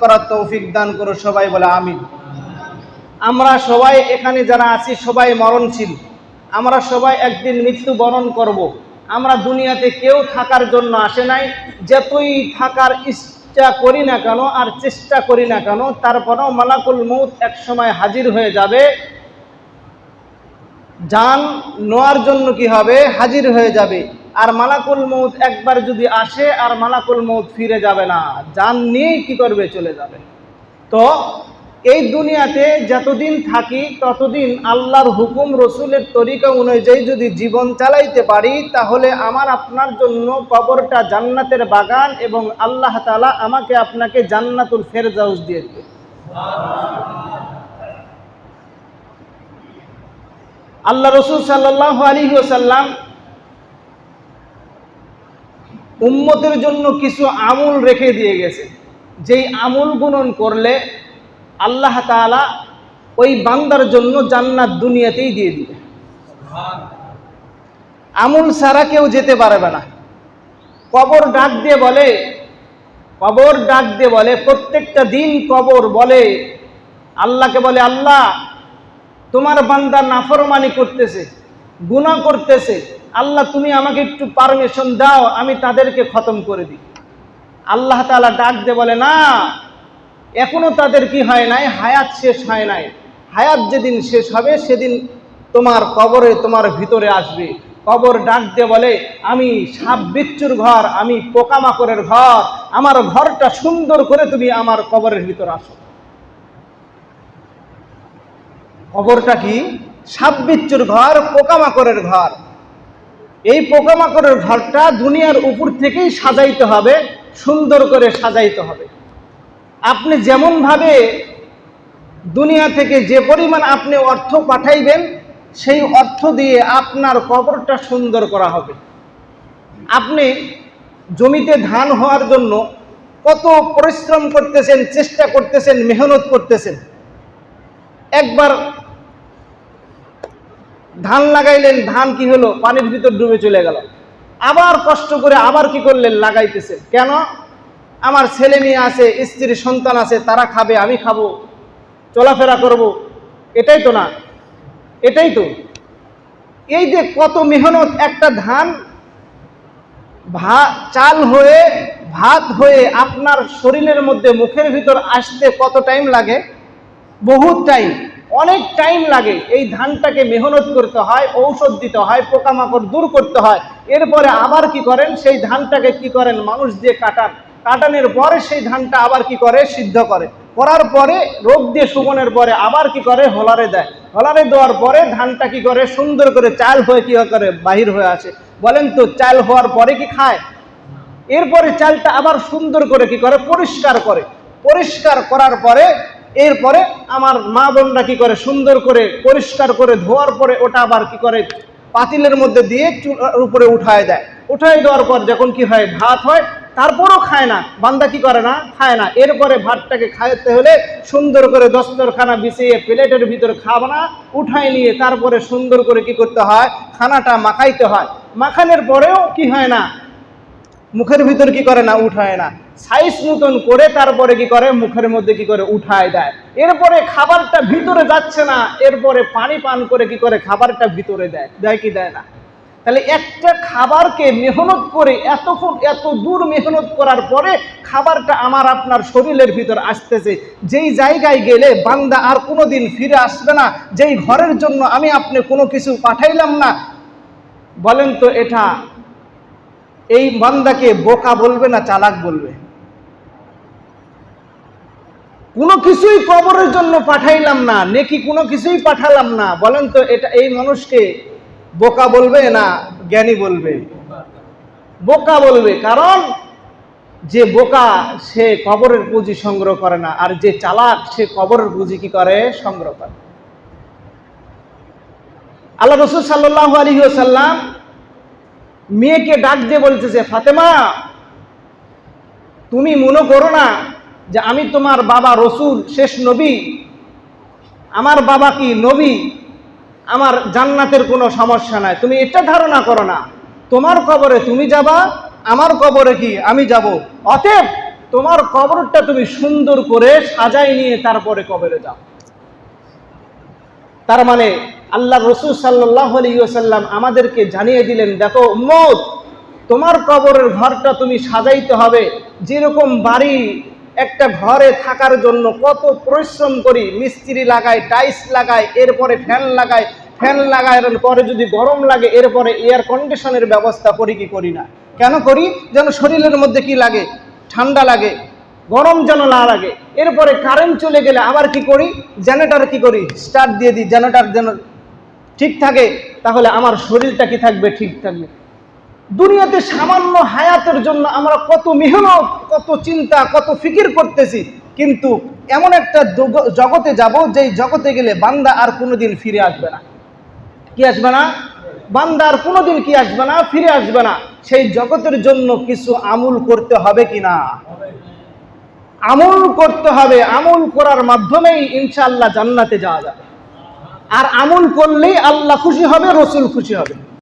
করার তৌফিক দান করো, সবাই বলে আমিন। আমরা সবাই এখানে যারা আছি, সবাই মরণশীল। আমরা সবাই একদিন মৃত্যু বরণ করব। আমরা দুনিয়াতে কেউ থাকার জন্য আসে নাই। যতই থাকার ইচ্ছা করি না কেন, আর চেষ্টা করি না কেন, তারপরেও মালাকুল মৌত এক সময় হাজির হয়ে যাবে। যান নেওয়ার জন্য কি হবে? হাজির হয়ে যাবে। আর মালাকুল মৌত একবার যদি আসে, আর মালাকুল মৌত ফিরে যাবে না। যান নিয়েই কি করবে? চলে যাবে। তো এই দুনিয়াতে যতদিন থাকি, ততদিন আল্লাহর হুকুম, রসুলের তরিকা অনুযায়ী যদি জীবন চালাইতে পারি, তাহলে আমার, আপনার জন্য কবরটা জান্নাতের বাগান এবং আল্লাহ তালা আমাকে আপনাকে জান্নাতুল ফেরজাউস দিয়ে দেবে। আল্লাহ রসুল সাল্লাহ আলী সাল্লাম উম্মতের জন্য কিছু আমল রেখে দিয়ে গেছে। যেই আমল গুণন করলে আল্লাহ তাআলা ওই বান্দার জন্য জান্নাত দুনিয়াতেই দিয়ে দিবে। আমল ছাড়া কেউ যেতে পারবে না। কবর ডাক দিয়ে বলে, কবর ডাক দিয়ে বলে, প্রত্যেকটা দিন কবর বলে, আল্লাহকে বলে, আল্লাহ, তোমার বান্দা নাফরমানি করতেছে। গুনাহ করতেছে, আল্লাহ তুমি আমাকে একটু পারমিশন দাও, আমি তাদেরকে খতম করে দিই। আল্লাহ তাআলা ডাক দে বলে, না, এখনও তাদের কি হয় নাই? হায়াত শেষ হয় নাই। হায়াত যেদিন শেষ হবে, সেদিন তোমার কবরে, তোমার ভিতরে আসবে। কবর ডাক দিয়ে বলে, আমি সাপ বিচ্ছুর ঘর, আমি পোকামাকড়ের ঘর, আমার ঘরটা সুন্দর করে তুমি আমার কবরের ভিতর আসো। কবরটা কি? সাপ বিচ্ছুর ঘর, পোকামাকড়ের ঘর। এই পোকামাকড়ের ঘরটা দুনিয়ার উপর থেকেই সাজাইতে হবে, সুন্দর করে সাজাইতে হবে। আপনি যেমনভাবে দুনিয়া থেকে যে পরিমাণ আপনি অর্থ পাঠাইবেন, সেই অর্থ দিয়ে আপনার কবরটা সুন্দর করা হবে। আপনি জমিতে ধান হওয়ার জন্য কত পরিশ্রম করতেছেন, চেষ্টা করতেছেন, মেহনত করতেছেন। একবার ধান লাগাইলেন, ধান কি হলো? পানির ভিতর ডুবে চলে গেল। আবার কষ্ট করে আবার কি করলেন? লাগাইতেছেন। কেন? আমার ছেলে মেয়ে আছে, স্ত্রী, সন্তান আছে, তারা খাবে, আমি খাব, চলাফেরা করব। এটাই তো না। এটাই তো। এই যে কত মেহনত একটা ধান ভাত চাল হয়ে, ভাত হয়ে আপনার শরীরের মধ্যে মুখের ভিতর আসতে কত টাইম লাগে? বহুত টাইম অনেক টাইম লাগে এই ধানটাকে মেহনত করতে হয়, ঔষধ দিতে হয়, পোকামাকড় দূর করতে হয়। এরপরে আবার কি করেন? সেই ধানটাকে কি করেন? মানুষ দিয়ে কাটান। কাটানোর পরে সেই ধানটা আবার কি করে? সিদ্ধ করে। করার পরে রোগ দিয়ে শুকনের পরে আবার কি করে? হলারে দেয়। হলারে দেওয়ার পরে ধানটা কি করে? সুন্দর করে চাল হয়ে কি করে? বাহির হয়ে আসে। বলেন তো, চাল হওয়ার পরে কি খায়? এরপরে চালটা আবার সুন্দর করে কি করে? পরিষ্কার করে। পরিষ্কার করার পরে এরপরে আমার মা বোনরা কি করে? সুন্দর করে, পরিষ্কার করে ধোয়ার পরে ওটা আবার কি করে? পাতিলের মধ্যে দিয়ে চুলার উপরে উঠায় দেয়। উঠায় দেওয়ার পর যখন কি হয়? ভাত হয়, তারপরও খায় না। বান্দা কি করে না? খায় না। এরপরে ভাতটাকে খাইতে হলে সুন্দর করে দস্তরখানা বিছিয়ে প্লেটের ভিতর খাওয়া না উঠায় নিয়ে তারপরে সুন্দর করে কি করতে হয়? খানাটা মাখাইতে হয়। মাখানোর পরেও কি হয় না? মুখের ভিতর কি করে না উঠায় না? সাইজ মতন করে তারপরে কি করে? মুখের মধ্যে কি করে উঠায় দেয়। এরপরে খাবারটা ভিতরে যাচ্ছে না, এরপরে পানি পান করে কি করে খাবারটা ভিতরে দেয়। দেয় কি দেয় না? তাহলে একটা খাবারকে মেহনত করে এতক্ষণ, এত দূর মেহনত করার পরে খাবারটা আমার আপনার শরীরের ভিতর আসতেছে। যেই জায়গায় গেলে বান্দা আর কোনো দিন ফিরে আসবে না। যেই ঘরের জন্য আমি আপনি কোনো কিছু পাঠাইলাম না, বলেন তো এটা এই বান্দাকে বোকা বলবে না চালাক বলবে? কোনো কিছুই কবরের জন্য পাঠাইলাম না, নেকি কোনো কিছুই পাঠালাম না। বলেন তো, এটা এই মানুষকে বোকা বলবে না জ্ঞানী বলবে? বোকা বলবে, কারণ যে বোকা সে কবরের পুঁজি সংগ্রহ করে না, আর যে চালাক সে কবরের পুঁজি কি করে? সংগ্রহ করে। আল্লাহ রসুল সাল্লাহ আলী সাল্লাম মেয়েকে ডাক দিয়ে বলতেছে, ফাতেমা, তুমি মনে করো না যে আমি তোমার বাবা রসুল, শেষ নবী? আমার বাবা কি নবী? আমার জান্নাতের কোনো সমস্যা নাই। তুমি এটা ধারণা করো না। তোমার কবরে তুমি যাবা, আমার কবরে কি আমি যাব? অতএব তোমার কবরটা তুমি সুন্দর করে সাজাই নিয়ে তারপরে কবরে যাও। তার মানে আল্লাহ রসুল সাল্লাহ আলিয়াল্লাম আমাদেরকে জানিয়ে দিলেন, দেখো উম্মত, তোমার কবরের ঘরটা তুমি সাজাইতে হবে। যেরকম বাড়ি একটা ঘরে থাকার জন্য কত পরিশ্রম করি, মিস্ত্রি লাগায়, টাইলস লাগায়, এরপরে ফ্যান লাগায় ফ্যান লাগায় পরে যদি গরম লাগে, এরপরে এয়ার কন্ডিশনের ব্যবস্থা করি কি করি না? কেন করি? যেন শরীরের মধ্যে কি লাগে? ঠান্ডা লাগে, গরম যেন না লাগে। এরপরে কারেন্ট চলে গেলে আবার কি করি? জেনারেটার কি করি? স্টার্ট দিয়ে দিই জেনারেটার যেন ঠিক থাকে, তাহলে আমার শরীরটা কি থাকবে? ঠিক থাকবে। দুনিয়াতে সামান্য হায়াতের জন্য আমরা কত মেহনত, কত চিন্তা, কত ফিকির করতেছি, কিন্তু এমন একটা জগ- জগতে যাব যেই জগতে গেলে বান্দা আর কোনোদিন ফিরে আসবে না। কি আসবে না? বান্দা আর কোনোদিন কি আসবে না? ফিরে আসবে না। সেই জগতের জন্য কিছু আমল করতে হবে কি না? আমল করতে হবে। আমল করার মাধ্যমেই ইনশাল্লাহ জান্নাতে যাওয়া যাবে। আর আমল করলেই আল্লাহ খুশি হবে রসুল খুশি হবে।